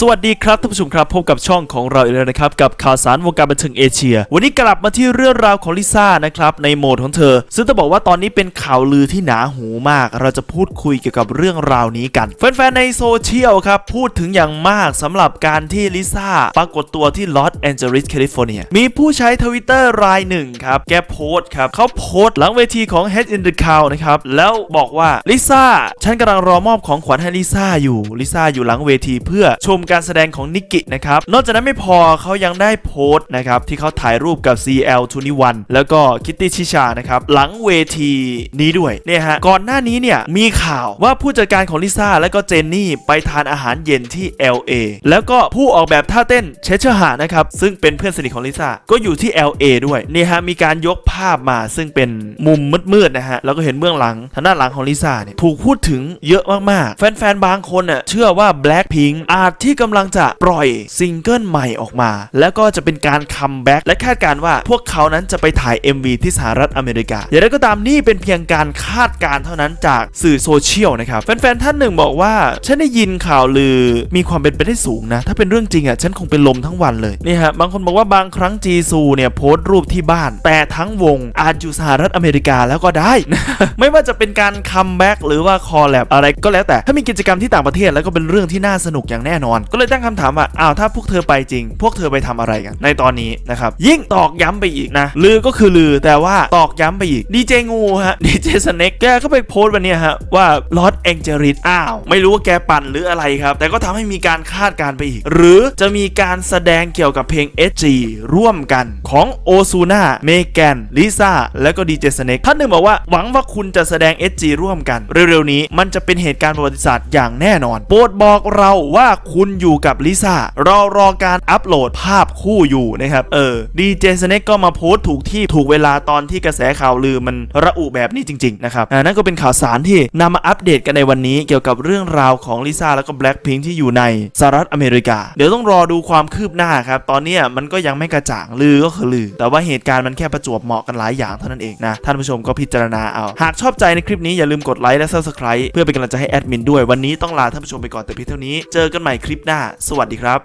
สวัสดีครับท่านผู้ชมครับพบกับช่องของเราอีกแล้วนะครับกับข่าวสารวงการบันเทิงเอเชีย วันนี้กลับมาที่เรื่องราวของลิซ่านะครับในโหมดของเธอ ซึ่งต้องบอกว่าตอนนี้เป็นข่าวลือที่หนาหูมาก เราจะพูดคุยเกี่ยวกับเรื่องราวนี้กัน แฟนๆในโซเชียลครับพูดถึงอย่างมากสำหรับการที่ลิซ่าปรากฏตัวที่ลอสแอนเจลิสแคลิฟอร์เนียมีผู้ใช้ทวิตเตอร์รายหนึ่งครับแกโพสต์ครับเขาโพสต์หลังเวทีของ Head in the Cloud นะครับแล้วบอกว่าลิซ่าฉันกำลังรอมอบของขวัญให้ลิซ่าอยู่ลิซ่าอยู่หลังเวทีเพื่อชมการแสดงของนิกกินะครับ นอกจากนั้นไม่พอเขายังได้โพสต์นะครับ ที่เขาถ่ายรูปกับ CL21 แล้วก็คิตตี้ชิชานะครับ หลังเวทีนี้ด้วยเนี่ยฮะ ก่อนหน้านี้เนี่ย มีข่าวว่าผู้จัดการของลิซ่าและก็เจนนี่ไปทานอาหารเย็นที่ LA แล้วก็ผู้ออกแบบท่าเต้นเชชเชอร์หานะครับ ซึ่งเป็นเพื่อนสนิทของลิซ่าก็อยู่ที่ LA ด้วยเนี่ยฮะมีการยกภาพมาซึ่งเป็นมุมมืดๆนะฮะแล้วก็เห็นเบื้องหลังทางด้านหลังของลิซ่าเนี่ยถูกพูดถึงเยอะมากๆ แฟนๆบางคนน่ะเชื่อว่า Blackpink อาจที่กำลังจะปล่อยซิงเกิลใหม่ออกมา แล้วก็จะเป็นการคัมแบ็กและคาดการว่าพวกเขานั้นจะไปถ่าย MV ที่สหรัฐอเมริกา อย่างไรก็ตามนี่เป็นเพียงการคาดการเท่านั้นจากสื่อโซเชียลนะครับ แฟนๆ ท่านหนึ่งบอกว่า ฉันได้ยินข่าวลือมีความเป็นไปได้สูงนะ ถ้าเป็นเรื่องจริงอะฉันคงเป็นลมทั้งวันเลยนี่ฮะบางคนบอกว่าบางครั้งจีซูเนี่ยโพสต์รูปที่บ้าน แต่ทั้งวงอาจอยู่สหรัฐอเมริกาแล้วก็ได้ ไม่ว่าจะเป็นการคัมแบ็กหรือว่าคอลแลบอะไรก็แล้วแต่ถ้ามีกิจกรรมที่ต่างประเทศแล้วก็เป็นเรื่องที่น่าสนุกอย่างแน่นอนก็เลยตั้งคำถามว่าอ้าวถ้าพวกเธอไปจริง พวกเธอไปทำอะไรกัน ในตอนนี้นะครับ ยิ่งตอกย้ำไปอีกนะลือก็คือลือแต่ว่าตอกย้ำไปอีกดีเจงูฮะดีเจสเน็กแกก็ไปโพสต์วันเนี้ยฮะว่าลอสแองเจลิสอ้าว ไม่รู้ว่าแกปั่นหรืออะไรครับ แต่ก็ทำให้มีการคาดการไปอีก หรือจะมีการแสดงเกี่ยวกับเพลง SG ร่วมกันของโอซูน่าเมแกนลิซ่าแล้วก็ดีเจสเน็กท่านหนึ่งบอกว่าหวังว่าคุณจะแสดง SG ร่วมกัน เร็วๆนี้มันจะเป็นเหตุการณ์ประวัติศาสตร์อย่างแน่นอน โปรดบอกเราว่าคุณอยู่กับลิซ่ารอรอการอัปโหลดภาพคู่อยู่นะครับ เออดีเจสเน็กก็มาโพสต์ถูกที่ถูกเวลาตอนที่กระแสข่าวลือมันระอุแบบนี้จริง ๆ นะครับอ่านั่นก็เป็นข่าวสารที่นำมาอัปเดตกันในวันนี้เกี่ยวกับเรื่องราวของลิซ่าแล้วก็แบล็คพิงที่อยู่ในสหรัฐอเมริกา เดี๋ยวต้องรอดูความคืบหน้าครับ ตอนนี้มันก็ยังไม่กระจ่างลือก็คือลือ แต่ว่าเหตุการณ์มันแค่ประจวบเหมาะกันหลายอย่างเท่านั้นเองนะ ท่านผู้ชมก็พิจารณาเอา หากชอบใจในคลิปนี้อย่าลืมกดไลค์และ subscribe เพื่อเป็นกำลังใจให้แอดมินด้วยวันนี้ต้องลาท่านผู้ชมไปก่อนแต่เพียงเท่านี้ เจอกันใหม่คลิปหน้า สวัสดีครับ